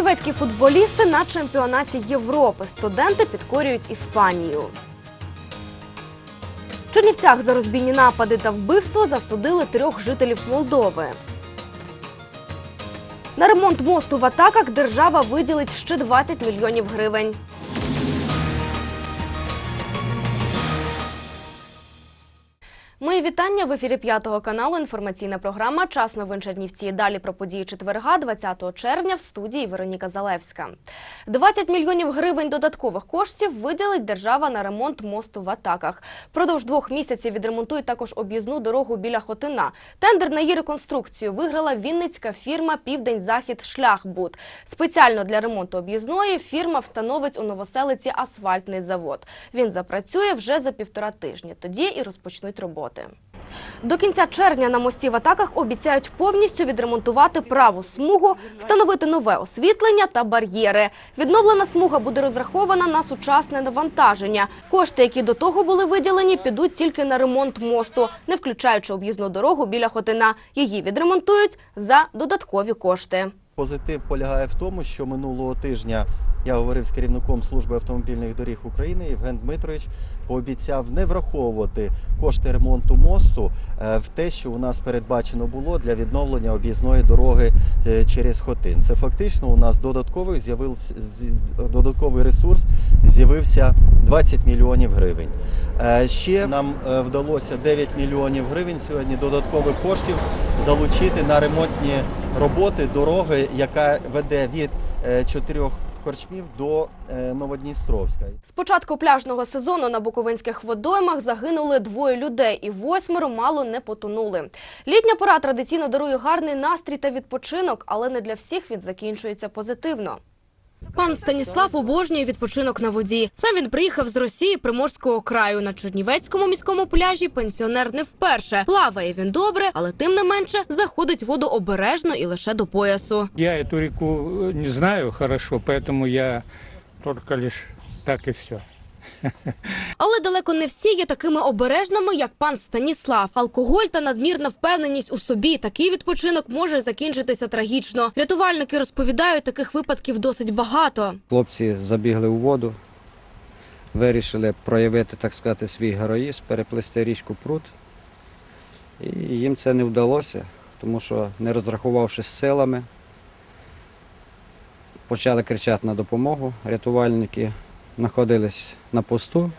Чернівецькі футболісти на чемпіонаті Європи. Студенти підкорюють Іспанію. В Чернівцях за розбійні напади та вбивство засудили трьох жителів Молдови. На ремонт мосту в атаках держава виділить ще 20 мільйонів гривень. Мої вітання в ефірі п'ятого каналу. Інформаційна програма Час новин Чернівці. Далі про події четверга, 20 червня, в студії Вероніка Залевська. 20 мільйонів гривень додаткових коштів виділить держава на ремонт мосту в атаках. Продовж двох місяців відремонтують також об'їзну дорогу біля Хотина. Тендер на її реконструкцію виграла вінницька фірма Південь-Захід Шляхбуд. Спеціально для ремонту об'їзної фірма встановить у новоселиці асфальтний завод. Він запрацює вже за півтора тижні. Тоді і розпочнуть роботи. До кінця червня на мості в атаках обіцяють повністю відремонтувати праву смугу, встановити нове освітлення та бар'єри. Відновлена смуга буде розрахована на сучасне навантаження. Кошти, які до того були виділені, підуть тільки на ремонт мосту, не включаючи об'їзну дорогу біля Хотина. Її відремонтують за додаткові кошти. Позитив полягає в тому, що минулого тижня я говорив з керівником служби автомобільних доріг України Євген Дмитрович пообіцяв не враховувати кошти ремонту мосту е, в те, що у нас передбачено було для відновлення об'їзної дороги е, через Хотин. Це фактично у нас додатковий з'явився додатковий ресурс з'явився 20 мільйонів гривень. Е, Ще нам вдалося 9 мільйонів гривень сьогодні додаткових коштів залучити на ремонтні роботи дороги, яка веде від чотирьох корчмів до е, Новодністровська. З початку пляжного сезону на буковинських водоймах загинули двоє людей, і восьмеро мало не потонули. Літня пора традиційно дарує гарний настрій та відпочинок, але не для всіх він закінчується позитивно. Пан Станіслав обожнює відпочинок на воді. Сам він приїхав з Росії Приморського краю. На Чернівецькому міському пляжі пенсіонер не вперше. Плаває він добре, але тим не менше заходить в воду обережно і лише до поясу. Я эту реку э, не знаю хорошо, поэтому я только лишь так и все. Але далеко не всі є такими обережними, як пан Станіслав. Алкоголь та надмірна впевненість у собі. Такий відпочинок може закінчитися трагічно. Рятувальники розповідають, таких випадків досить багато. Хлопці забігли у воду, вирішили проявити, так сказати, свій героїзм, переплисти річку пруд. І їм це не вдалося, тому що, не розрахувавшись силами, почали кричати на допомогу. Рятувальники знаходились на посту,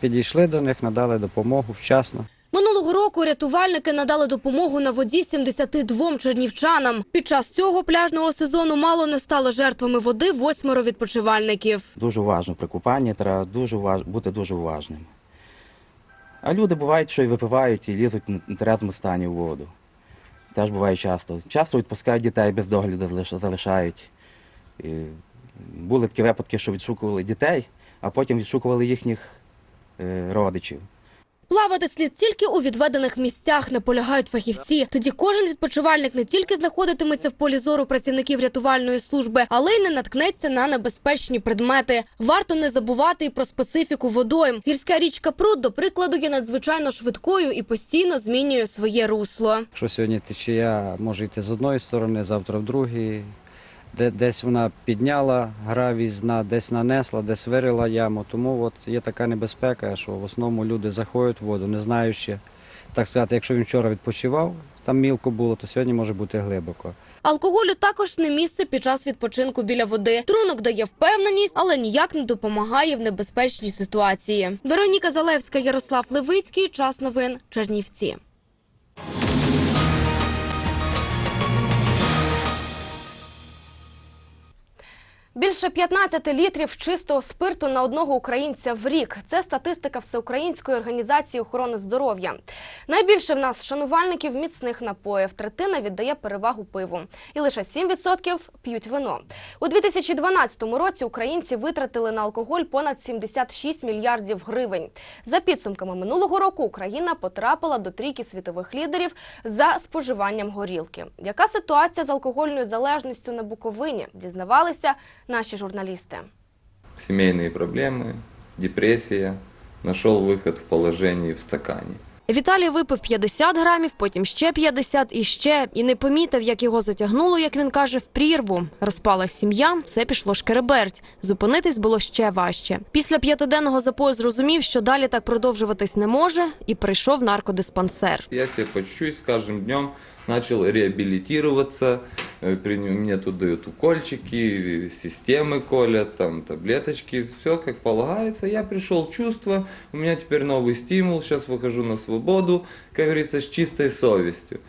підійшли до них, надали допомогу вчасно. Минулого року рятувальники надали допомогу на воді 72 чернівчанам. Під час цього пляжного сезону мало не стало жертвами води восьмеро відпочивальників. Дуже уважно при купанні, треба дуже уваж... бути дуже уважним. А люди бувають, що й випивають і лізуть на нетрезвому стані в воду. Теж буває часто. Часто відпускають дітей без догляду, залишають. І були такі випадки, що відшукували дітей, а потім відшукували їхніх е, родичів. Плавати слід тільки у відведених місцях, наполягають фахівці. Тоді кожен відпочивальник не тільки знаходитиметься в полі зору працівників рятувальної служби, але й не наткнеться на небезпечні предмети. Варто не забувати і про специфіку водойм. Гірська річка Пруд, до прикладу, є надзвичайно швидкою і постійно змінює своє русло. Якщо сьогодні течія може йти з одної сторони, завтра в другій. Де, десь вона підняла гравій з дна, десь нанесла, десь вирила яму. Тому от є така небезпека, що в основному люди заходять в воду, не знаючи, так сказати, якщо він вчора відпочивав, там мілко було, то сьогодні може бути глибоко. Алкоголю також не місце під час відпочинку біля води. Трунок дає впевненість, але ніяк не допомагає в небезпечній ситуації. Вероніка Залевська, Ярослав Левицький. Час новин Чернівці. Більше 15 літрів чистого спирту на одного українця в рік. Це статистика Всеукраїнської організації охорони здоров'я. Найбільше в нас шанувальників міцних напоїв. Третина віддає перевагу пиву. І лише 7% п'ють вино. У 2012 році українці витратили на алкоголь понад 76 мільярдів гривень. За підсумками минулого року Україна потрапила до трійки світових лідерів за споживанням горілки. Яка ситуація з алкогольною залежністю на Буковині? Дізнавалися наші журналісти. семейные проблемы, депрессия, нашел выход в положении в стакане. Віталій випив 50 грамів, потім ще 50 і ще, і не помітив, як його затягнуло, як він каже, в прірву. Розпалась сім'я, все пішло шкереберть. Зупинитись було ще важче. Після п'ятиденного запою зрозумів, що далі так продовжуватись не може, і прийшов в наркодиспансер. Я себя по чуть-чуть с каждым днем начал реабилитироваться. Э, при- Мне тут дают укольчики, системы колят, там таблеточки, все как полагается. Я пришел в чувство, у меня теперь новый стимул, сейчас выхожу на свободу, как говорится, с чистой совестью.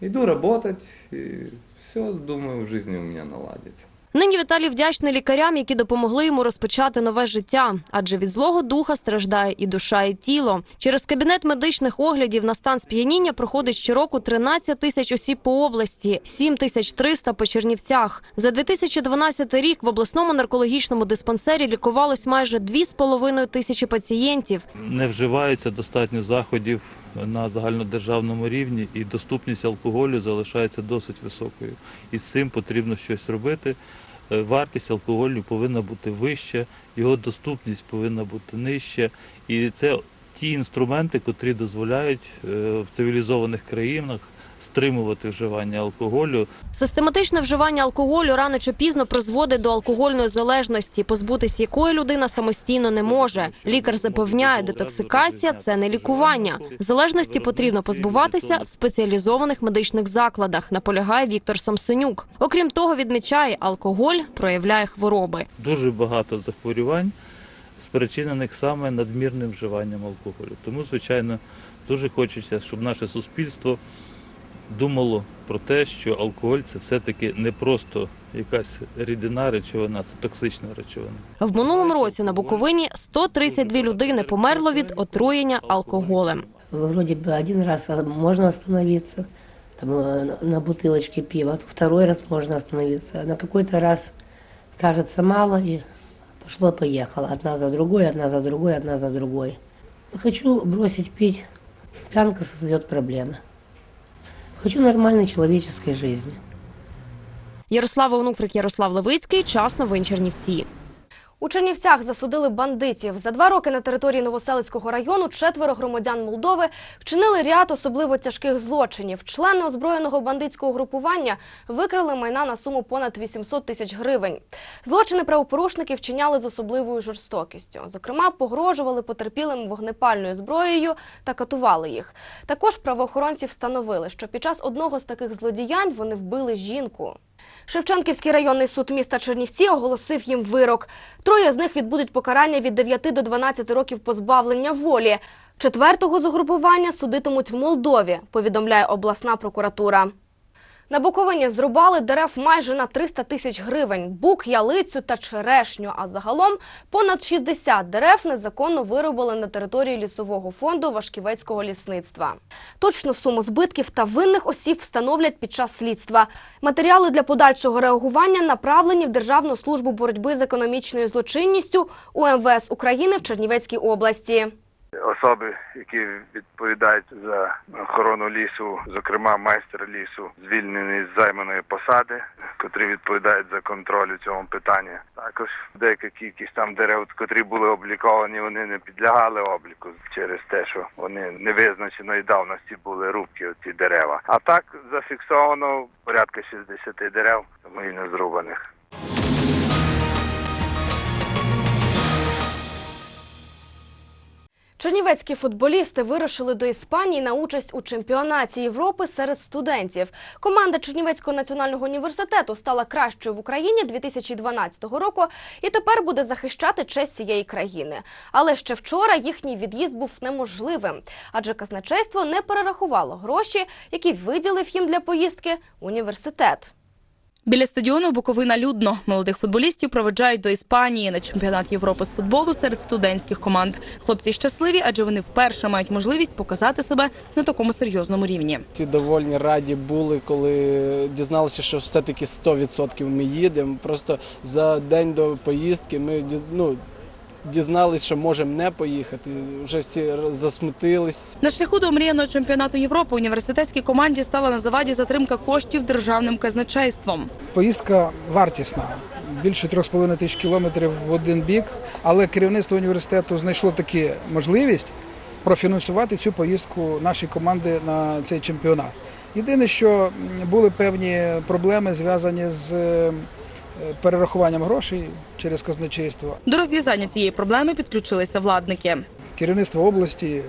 Иду работать, и все, думаю, в жизни у меня наладится. Нині Віталій вдячний лікарям, які допомогли йому розпочати нове життя, адже від злого духа страждає і душа, і тіло. Через кабінет медичних оглядів на стан сп'яніння проходить щороку 13 тисяч осіб по області, 7 тисяч 300 по Чернівцях. За 2012 рік в обласному наркологічному диспансері лікувалось майже 2,5 тисячі пацієнтів. не вживається достатньо заходів на загальнодержавному рівні, і доступність алкоголю залишається досить високою. І з цим потрібно щось робити. Е, Вартість алкоголю повинна бути вища, його доступність повинна бути нижча. І це ті інструменти, котрі дозволяють е, в цивілізованих країнах стримувати вживання алкоголю Систематичне вживання алкоголю рано чи пізно призводить до алкогольної залежності, позбутись якої людина самостійно не може. Лікар запевняє, детоксикація це не лікування. Залежності потрібно позбуватися в спеціалізованих медичних закладах. Наполягає Віктор Самсонюк. Окрім того, відмічає, алкоголь проявляє хвороби. дуже багато захворювань, спричинених саме надмірним вживанням алкоголю. Тому, звичайно, дуже хочеться, щоб наше суспільство думало про те, що алкоголь це все-таки не просто якась рідина речовина, це токсична речовина. В минулому році на Буковині 132 людини померло від отруєння алкоголем. Вроде бы один раз а, можно остановиться там, э, на- на бутылочке пива, второй раз можно остановиться. На какой-то раз кажется мало и пошло-поехало. Одна за другой, одна за другой, одна за другой. Хочу бросить пить. Пьянка создает проблемы. Хочу нормальной человеческой жизни. Ярослава Онуфрик, Ярослав Левицький. Час новин Чернівці. У Чернівцях засудили бандитів. За два роки на території Новоселицького району четверо громадян Молдови вчинили ряд особливо тяжких злочинів. Члени озброєного бандитського групування викрали майна на суму понад 800 тисяч гривень. Злочини правопорушники вчиняли з особливою жорстокістю. Зокрема, погрожували потерпілим вогнепальною зброєю та катували їх. Також правоохоронці встановили, що під час одного з таких злодіянь вони вбили жінку. Шевченківський районний суд міста Чернівці оголосив їм вирок. Троє з них відбудуть покарання від 9 до 12 років позбавлення волі. Четвертого з угрупування судитимуть в Молдові, повідомляє обласна прокуратура. На Буковині зрубали дерев майже на 300 тисяч гривень, бук, ялицю та черешню. А загалом понад 60 дерев незаконно вирубали на території лісового фонду Вашківецького лісництва. Точну суму збитків та винних осіб встановлять під час слідства. Матеріали для подальшого реагування направлені в Державну службу боротьби з економічною злочинністю УМВС України в Чернівецькій області. Особи, які відповідають за охорону лісу, зокрема майстер лісу, звільнені з займаної посади, котрі відповідають за контроль у цьому питанні. Також деяка кількість там дерев, котрі були обліковані, вони не підлягали обліку через те, що вони невизначеної давності були рубки ці дерева. А так зафіксовано порядка 60 дерев ймовірно зрубаних. Чернівецькі футболісти вирушили до Іспанії на участь у чемпіонаті Європи серед студентів. Команда Чернівецького національного університету стала кращою в Україні 2012 року і тепер буде захищати честь цієї країни. Але ще вчора їхній від'їзд був неможливим, адже казначейство не перерахувало гроші, які виділив їм для поїздки університет. Біля стадіону Буковина людно. Молодих футболістів проведжають до Іспанії на чемпіонат Європи з футболу серед студентських команд. Хлопці щасливі, адже вони вперше мають можливість показати себе на такому серйозному рівні. Всі довольні раді були, коли дізналися, що все-таки 100% ми їдемо. Просто за день до поїздки ми ну, дізналися, що можемо не поїхати. Вже всі засмутились. На шляху до омріяного чемпіонату Європи університетській команді стала на заваді затримка коштів державним казначейством. Поїздка вартісна. Більше 3,5 тисяч кілометрів в один бік, але керівництво університету знайшло таки можливість профінансувати цю поїздку нашої команди на цей чемпіонат. Єдине, що були певні проблеми зв'язані з перерахуванням грошей через казначейство. До розв'язання цієї проблеми підключилися владники. Керівництво області,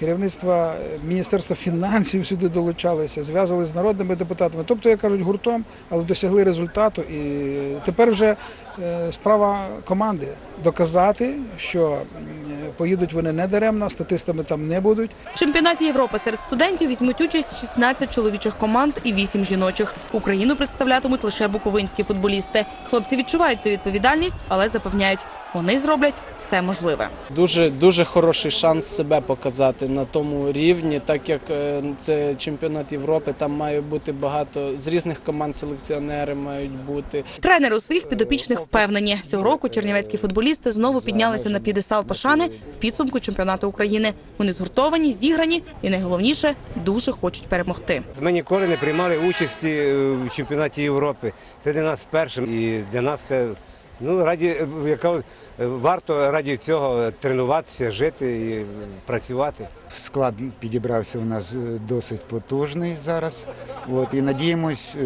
керівництво е, Міністерства фінансів сюди долучалися, зв'язувалися з народними депутатами. Тобто, як кажуть, гуртом, але досягли результату. І тепер вже е, справа команди доказати, що поїдуть вони не даремно, статистами там не будуть. В чемпіонаті Європи серед студентів візьмуть участь 16 чоловічих команд і 8 жіночих. Україну представлятимуть лише буковинські футболісти. Хлопці відчувають цю відповідальність, але запевняють, вони зроблять все можливе. Дуже дуже хороший шанс себе показати на тому рівні, так як е, це чемпіонат Європи, там має бути багато з різних команд селекціонери мають бути. Тренери у своїх підопічних впевнені, цього року чернівецькі футболісти знову піднялися на п'єдестал пошани в підсумку чемпіонату України. Вони згуртовані, зіграні і найголовніше дуже хочуть перемогти. Ми ніколи не приймали участі е, у чемпіонаті Європи. Це для нас першим і для нас це ну раді е, яка е, варто раді цього тренуватися, жити і працювати. Склад підібрався у нас е, досить потужний зараз. От, і надіємось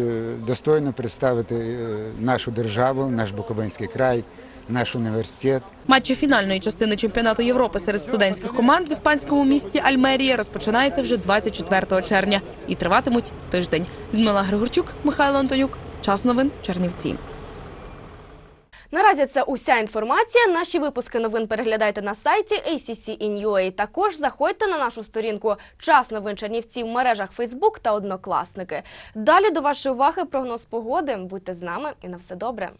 достойно представити нашу державу, наш Буковинський край, наш університет. Матчі фінальної частини чемпіонату Європи серед студентських команд в іспанському місті Альмерія розпочинається вже 24 червня і триватимуть тиждень. Людмила Григорчук, Михайло Антонюк. Час новин Чернівці. Наразі це уся інформація. Наші випуски новин переглядайте на сайті ACC.in.ua. Також заходьте на нашу сторінку Час новин Чернівці в мережах Facebook та Однокласники. Далі до вашої уваги прогноз погоди. Будьте з нами і на все добре.